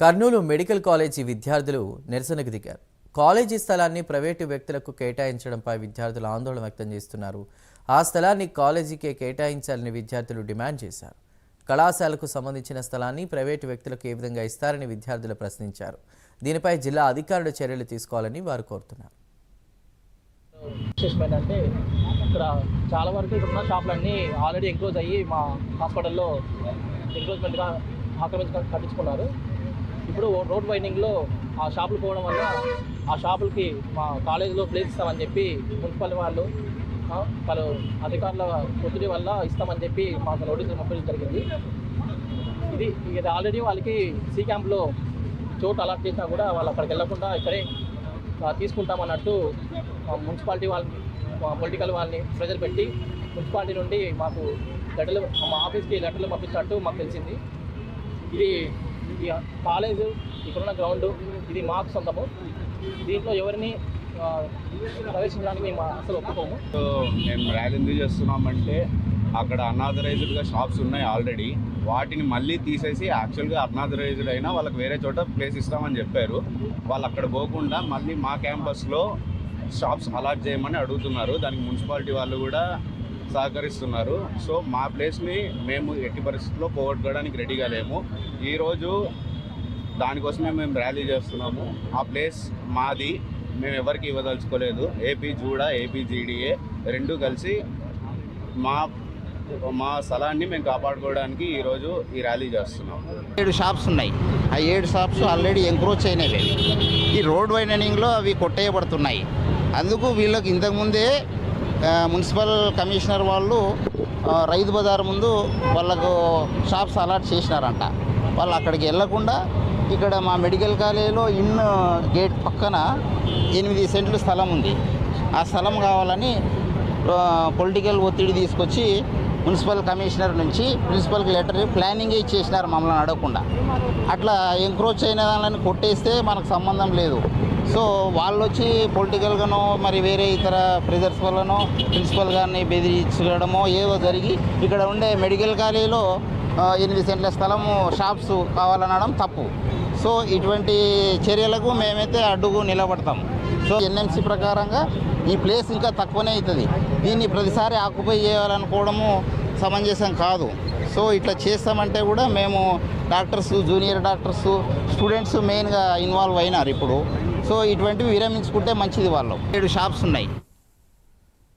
Kurnool medical college విద్యార్థులు నిరసనకు దిగారు. కాలేజీ స్థలాన్ని ప్రైవేటు వ్యక్తులకు కేటాయించడంపై విద్యార్థులు ఆందోళన వ్యక్తం చేస్తున్నారు. ఆ స్థలాన్ని కాలేజీకే కేటాయించాలని విద్యార్థులు డిమాండ్ చేశారు. కళాశాలకు సంబంధించిన స్థలాన్ని ప్రైవేటు వ్యక్తులకు ఏ విధంగా ఇస్తారని విద్యార్థులు ప్రశ్నించారు. దీనిపై జిల్లా అధికారులు చర్యలు తీసుకోవాలని వారు కోరుతున్నారు. విశేషం అంటే ఇక్కడ చాలా వరకు ఇక్కడ ఉన్న షాపులన్నీ ఆల్రెడీ ఎంక్లోజ్ అయ్యి మా హాస్పిటల్లో ఎంక్లోజ్మెంట్గా ఆక్రమించి కట్టించుకున్నారు. ఇప్పుడు రోడ్ వైండింగ్లో ఆ షాపులు పోవడం వల్ల ఆ షాపులకి మా కాలేజీలో ప్లేస్ ఇస్తామని చెప్పి మున్సిపల్ వాళ్ళు పలు అధికారుల ఒత్తిడి వల్ల ఇస్తామని చెప్పి మాకు నోటీసులు పంపించడం జరిగింది. ఇది ఇది ఆల్రెడీ వాళ్ళకి సీ క్యాంప్లో చోటు అలాట్ చేసినా కూడా వాళ్ళు అక్కడికి వెళ్ళకుండా ఇక్కడే తీసుకుంటామన్నట్టు మున్సిపాలిటీ వాళ్ళని పొలిటికల్ వాళ్ళని ప్రెజర్ పెట్టి మున్సిపాలిటీ నుండి మాకు లెటర్లు మా ఆఫీస్కి లెటర్లు పంపించినట్టు మాకు తెలిసింది. ఇది ఈ కాలేజ్ ఇక్కడున్న గ్రౌండ్ ఇది మాకు సొంతము. దీంట్లో ఎవరిని ప్రవేశించడానికి మేము అసలు ఒప్పుకోము. సో మేము ర్యాలీ ఎందుకు చేస్తున్నామంటే అక్కడ అన్ఆథరైజ్డ్గా షాప్స్ ఉన్నాయి ఆల్రెడీ. వాటిని మళ్ళీ తీసేసి యాక్చువల్గా అన్ఆథరైజ్డ్ అయినా వాళ్ళకి వేరే చోట ప్లేస్ ఇస్తామని చెప్పారు. వాళ్ళు అక్కడ పోకుండా మళ్ళీ మా క్యాంపస్లో షాప్స్ అలాట్ చేయమని అడుగుతున్నారు. దానికి మున్సిపాలిటీ వాళ్ళు కూడా సహకరిస్తున్నారు. సో మా ప్లేస్ని మేము ఎట్టి పరిస్థితుల్లో పోగొట్టుకోవడానికి రెడీగా లేము. ఈరోజు దానికోసమే మేము ర్యాలీ చేస్తున్నాము. ఆ ప్లేస్ మాది. మేము ఎవరికి ఇవ్వదలుచుకోలేదు. ఏపీ జూడా ఏపీ జీడీఏ రెండు కలిసి మా మా స్థలాన్ని మేము కాపాడుకోవడానికి ఈరోజు ఈ ర్యాలీ చేస్తున్నాము. ఏడు షాప్స్ ఉన్నాయి. ఆ ఏడు షాప్స్ ఆల్రెడీ ఎంక్రోచ్ అయినవి. ఈ రోడ్ వైడనింగ్లో అవి కొట్టేయబడుతున్నాయి. అందుకు వీళ్ళకి ఇంతకుముందే మున్సిపల్ కమిషనర్ వాళ్ళు రైతు బజార్ ముందు వాళ్ళకు షాప్స్ అలాట్ చేసినారంట. వాళ్ళు అక్కడికి వెళ్ళకుండా ఇక్కడ మా మెడికల్ కాలేజీలో ఇన్ గేట్ పక్కన ఎనిమిది సెంట్లు స్థలం ఉంది. ఆ స్థలం కావాలని పొలిటికల్ ఒత్తిడి తీసుకొచ్చి మున్సిపల్ కమిషనర్ నుంచి ప్రిన్సిపల్కి లెటర్ ప్లానింగ్ ఇచ్చేసినారు మమ్మల్ని అడగకుండా. అట్లా ఎంక్రోచ్ అయిన దానిని కొట్టేస్తే మనకు సంబంధం లేదు. సో వాళ్ళు వచ్చి పొలిటికల్గానో మరి వేరే ఇతర ప్రెజర్స్ వల్లనో ప్రిన్సిపల్ గారిని బెదిరించడమో ఏదో జరిగి ఇక్కడ ఉండే మెడికల్ కాలేజీలో ఎనిమిది సెంట్ల స్థలము షాప్స్ కావాలనడం తప్పు. సో ఇటువంటి చర్యలకు మేమైతే అడ్డుకు నిలబడతాం. సో ఎన్ఎంసీ ప్రకారంగా ఈ ప్లేస్ ఇంకా తక్కువనే అవుతుంది దీన్ని ప్రతిసారి ఆక్యుపై చేయాలనుకోవడము సమంజసం కాదు. సో ఇట్లా చేస్తామంటే కూడా మేము డాక్టర్స్ జూనియర్ డాక్టర్స్ స్టూడెంట్స్ మెయిన్గా ఇన్వాల్వ్ అయినారు ఇప్పుడు. సో ఇటువంటివి విరమించుకుంటే మంచిది వాళ్ళు. ఏడు షాప్స్ ఉన్నాయి.